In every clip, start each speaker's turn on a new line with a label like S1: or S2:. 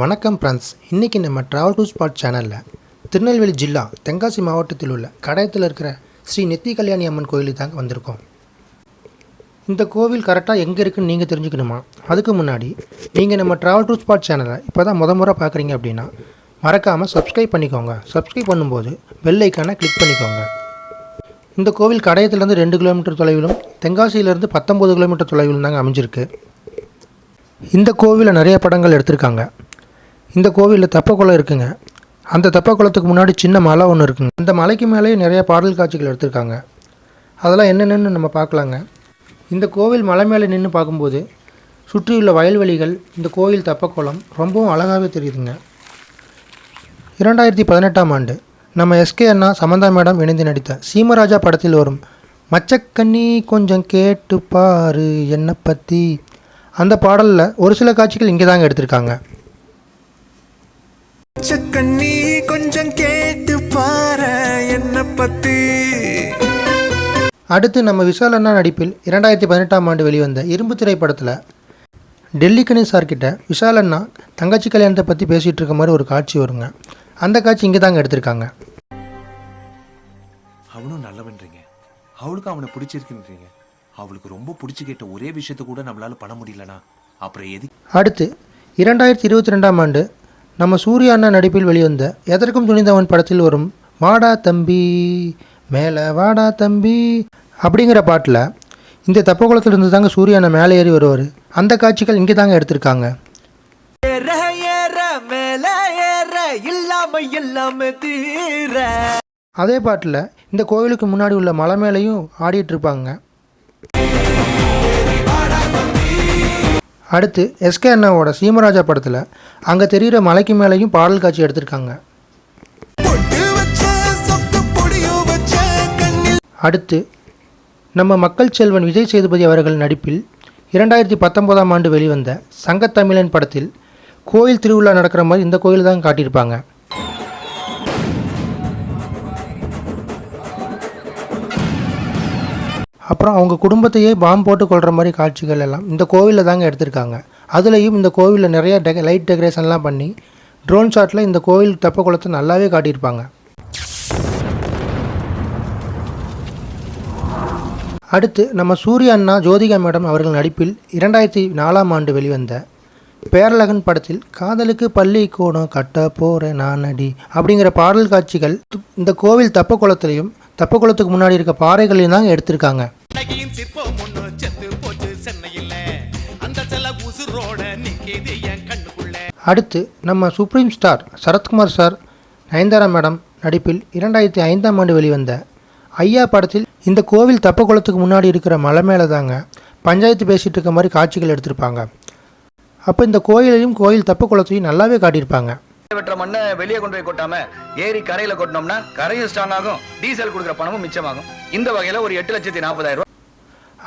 S1: வணக்கம் ஃப்ரெண்ட்ஸ் இன்றைக்கி நம்ம ட்ராவல் டூ ஸ்பாட் சேனலில் திருநெல்வேலி ஜில்லா தென்காசி மாவட்டத்தில் உள்ள கடையத்தில் இருக்கிற ஸ்ரீ நெத்தி கல்யாணி அம்மன் கோயிலுக்கு தாங்க வந்திருக்கோம். இந்த கோவில் கரெக்டாக எங்கே இருக்குன்னு நீங்கள் தெரிஞ்சுக்கணுமா? அதுக்கு முன்னாடி நீங்கள் நம்ம ட்ராவல் டூ ஸ்பாட் சேனலை இப்போ தான் முத முறை பார்க்குறீங்க அப்படின்னா மறக்காமல் சப்ஸ்கிரைப் பண்ணிக்கோங்க. சப்ஸ்கிரைப் பண்ணும்போது பெல் ஐக்கானை கிளிக் பண்ணிக்கோங்க. இந்த கோவில் கடையத்துலேருந்து ரெண்டு கிலோமீட்டர் தொலைவிலும் தென்காசியிலேருந்து பத்தொம்பது கிலோமீட்டர் தொலைவிலும் தாங்க அமைஞ்சிருக்கு. இந்த கோவிலில் நிறைய படங்கள் எடுத்திருக்காங்க. இந்த கோவிலில் தெப்பக்குளம் இருக்குங்க. அந்த தெப்பக்குளத்துக்கு முன்னாடி சின்ன மலை ஒன்று இருக்குங்க. அந்த மலைக்கு மேலேயே நிறைய பாடல் காட்சிகள் எடுத்திருக்காங்க. அதெல்லாம் என்னென்னு நம்ம பார்க்கலாங்க. இந்த கோவில் மலை மேலே நின்று பார்க்கும்போது சுற்றியுள்ள வயல்வெளிகள் இந்த கோவில் தெப்பக்குளம் ரொம்பவும் அழகாகவே தெரியுதுங்க. இரண்டாயிரத்தி பதினெட்டாம் ஆண்டு நம்ம எஸ்கே அண்ணா சமந்தா மேடம் இணைந்து நடித்த சீமராஜா படத்தில் வரும் மச்சக்கண்ணி கொஞ்சம் கேட்டு பாரு என்னை பற்றி அந்த பாடலில் ஒரு சில காட்சிகள் இங்கே தாங்க எடுத்திருக்காங்க.
S2: சக்கண்ணி கொஞ்சம் கேட்டு பாரு என்ன பத்தி.
S1: அடுத்து நம்ம விஷால் அண்ணா நடிப்பில் இரண்டாயிரத்தி பதினெட்டாம் ஆண்டு வெளிவந்த இரும்பு திரைப்படத்தில் டெல்லி கணேஷ் சார் கிட்ட விஷால் அண்ணா தங்கச்சி கல்யாணத்தை பற்றி பேசிகிட்டு இருக்க மாதிரி ஒரு காட்சி வருங்க. அந்த காட்சி இங்கே தாங்க எடுத்திருக்காங்க.
S3: அவனும் நல்லவன்றீங்க. அவளுக்கு அவனை பிடிச்சிருக்குன்றீங்க. அவளுக்கு ரொம்ப பிடிச்சி கேட்ட ஒரே விஷயத்த கூட நம்மளால பண்ண முடியலனா அப்புறம் எது
S1: அடுத்து இரண்டாயிரத்தி இருபத்தி ரெண்டாம் ஆண்டு நம்ம சூர்யா அண்ணா நடிப்பில் வெளிவந்த எதற்கும் துணிந்தவன் படத்தில் வரும் வாடா தம்பி மேலே வாடா தம்பி அப்படிங்கிற பாட்டில் இந்த தப்பகுளத்தில் இருந்து தாங்க சூர்யா அண்ணா மேலே ஏறி வருவார். அந்த காட்சிகள் இங்கே தாங்க எடுத்திருக்காங்க. அதே பாட்டில் இந்த கோவிலுக்கு முன்னாடி உள்ள மலை மேலேயும் ஆடிட்டு இருப்பாங்க. அடுத்து எஸ்கே அண்ணாவோட சீமராஜா படத்தில் அங்கே தெரிகிற மலைக்கு மேலேயும் பாடல் காட்சி எடுத்திருக்காங்க. அடுத்து நம்ம மக்கள் செல்வன் விஜய் சேதுபதி அவர்கள் நடிப்பில் இரண்டாயிரத்தி பத்தொம்போதாம் ஆண்டு வெளிவந்த சங்கத்தமிழன் படத்தில் கோயில் திருவிழா நடக்கிற மாதிரி இந்த கோயில் தான் காட்டியிருப்பாங்க. அப்புறம் அவங்க குடும்பத்தையே பாம்பு போட்டு கொள்கிற மாதிரி காட்சிகள் எல்லாம் இந்த கோவிலில் தாங்க எடுத்திருக்காங்க. அதுலேயும் இந்த கோவிலில் நிறைய டெக லைட் டெக்கரேஷன்லாம் பண்ணி ட்ரோன் ஷாட்டில் இந்த கோவில் தெப்ப குளத்தை நல்லாவே காட்டியிருப்பாங்க. அடுத்து நம்ம சூரிய அண்ணா ஜோதிகா மேடம் அவர்கள் நடிப்பில் இரண்டாயிரத்தி நாலாம் ஆண்டு வெளிவந்த பேரழகன் படத்தில் காதலுக்கு பள்ளி கோணம் கட்ட போகிறேன் நானடி அப்படிங்கிற பாடல் காட்சிகள் இந்த கோவில் தெப்ப குளத்துலையும் தப்ப குளத்துக்கு முன்னாடி இருக்க பாறைகளையும் தாங்க எடுத்திருக்காங்க.
S4: கண்ணகியின் சிற்பம் ஒண்ணு செத்து போச்சு சென்னையில். அந்த சில உசுரோட நிக்கிது என் கண்ணுக்குள்ள.
S1: அடுத்து நம்ம supreme star Sarathkumar sir Nayanthara madam நடிப்பில் இரண்டாயிரத்தி ஐந்தாம் ஆண்டு வெளிவந்த ஐயா படத்தில் இந்த கோவில் தெப்ப குளத்துக்கு முன்னாடி இருக்கிற மலை மேலே தாங்க பஞ்சாயத்து பேசிகிட்டு இருக்க மாதிரி காட்சிகள் எடுத்திருப்பாங்க. அப்போ இந்த கோயிலையும் கோயில் தெப்ப குளத்தையும் நல்லாவே காட்டியிருப்பாங்க.
S5: வெட்டுற மண்ணை வெளியே கொண்டு போய் கொட்டாம ஏரி கரையில கொட்டினோம்னா கரையும் ஸ்ட்ராங் ஆகும் டீசல் கொடுக்குற பணமும் மிச்சமாகும். இந்த வகையில ஒரு எட்டு லட்சத்தி நாற்பதாயிரம்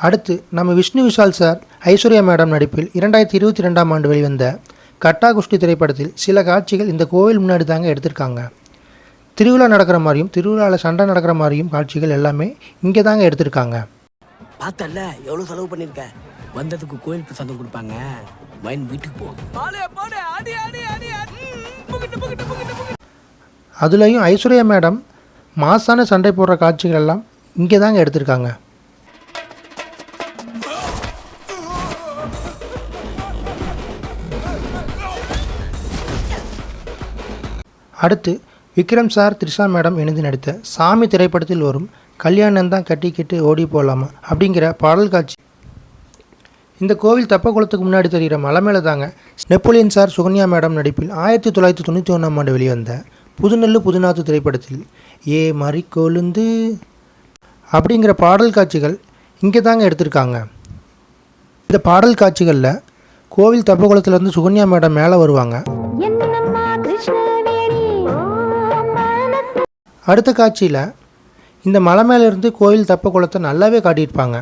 S1: அடுத்து நம்ம விஷ்ணு விஷால் சார் ஐஸ்வர்யா மேடம் நடிப்பில் இரண்டாயிரத்தி இருபத்தி ரெண்டாம் ஆண்டு வெளிவந்த கட்டா குஷ்டி திரைப்படத்தில் சில காட்சிகள் இந்த கோவில் முன்னாடி தாங்க எடுத்திருக்காங்க. திருவிழா நடக்கிற மாதிரியும் திருவிழாவில் சண்டை நடக்கிற மாதிரியும் காட்சிகள் எல்லாமே இங்கே தாங்க எடுத்திருக்காங்க.
S6: பார்த்தல எவ்வளவு செலவு பண்ணிருக்க? வந்ததுக்கு கோயில் பிரசாதம் கொடுப்பாங்க. வைன் வீட்டுக்கு போ.
S1: அதுலேயும் ஐஸ்வர்யா மேடம் மாசான சண்டை போடுற காட்சிகள் எல்லாம் இங்கே தாங்க எடுத்திருக்காங்க. அடுத்து விக்ரம் சார் த்ரிஷா மேடம் இணைந்து நடித்த சாமி திரைப்படத்தில் வரும் கல்யாணம் தான் கட்டிக்கிட்டு ஓடி போகலாமா அப்படிங்கிற பாடல் காட்சி. இந்த கோவில் தெப்பக்குளத்துக்கு முன்னாடி தெரிகிற மலை மேலே தாங்க நெப்போலியன் சார் சுகன்யா மேடம் நடிப்பில் ஆயிரத்தி தொள்ளாயிரத்தி தொண்ணூற்றி ஒன்றாம் ஆண்டு வெளிவந்த புதுநெல்லு புதுநாத்து திரைப்படத்தில் ஏ மறி கொழுந்து அப்படிங்கிற பாடல் காட்சிகள் இங்கே தாங்க எடுத்திருக்காங்க. இந்த பாடல் காட்சிகளில் கோவில் தெப்பக்குளத்துலேருந்து சுகன்யா மேடம் மேலே வருவாங்க. அடுத்த காட்சியில் இந்த மலை மேலேருந்து கோவில் குளத்தை நல்லாவே காட்டியிருப்பாங்க.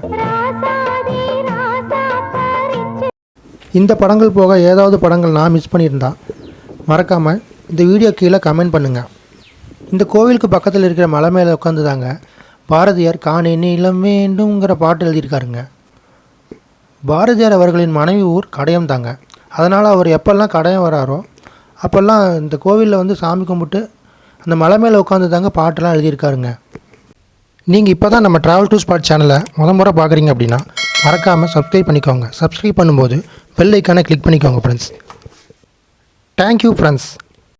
S1: இந்த படங்கள் போக ஏதாவது படங்கள் நான் மிஸ் பண்ணியிருந்தா மறக்காமல் இந்த வீடியோ கீழே கமெண்ட் பண்ணுங்கள் இந்த கோவிலுக்கு பக்கத்தில் இருக்கிற மலை மேலே உட்காந்து தாங்க பாரதியார் காணி நீளம் வேண்டும்ங்கிற பாட்டு எழுதியிருக்காருங்க. பாரதியார் அவர்களின் மனைவி ஊர் கடையம் தாங்க. அதனால் அவர் எப்போல்லாம் கடையம் வராரோ அப்போல்லாம் இந்த கோவிலில் வந்து சாமி கும்பிட்டு அந்த மலை மேலே உட்காந்து தாங்க பாட்டெல்லாம் எழுதியிருக்காருங்க. நீங்கள் இப்போ தான் நம்ம ட்ராவல் டூ ஸ்பாட் சேனலை முத முறை பார்க்குறீங்க அப்படின்னா மறக்காமல் சப்ஸ்கிரைப் பண்ணிக்கோங்க. சப்ஸ்கிரைப் பண்ணும்போது பெல் ஐக்கானை கிளிக் பண்ணிக்கோங்க ஃப்ரெண்ட்ஸ் தேங்க்யூ ஃப்ரெண்ட்ஸ்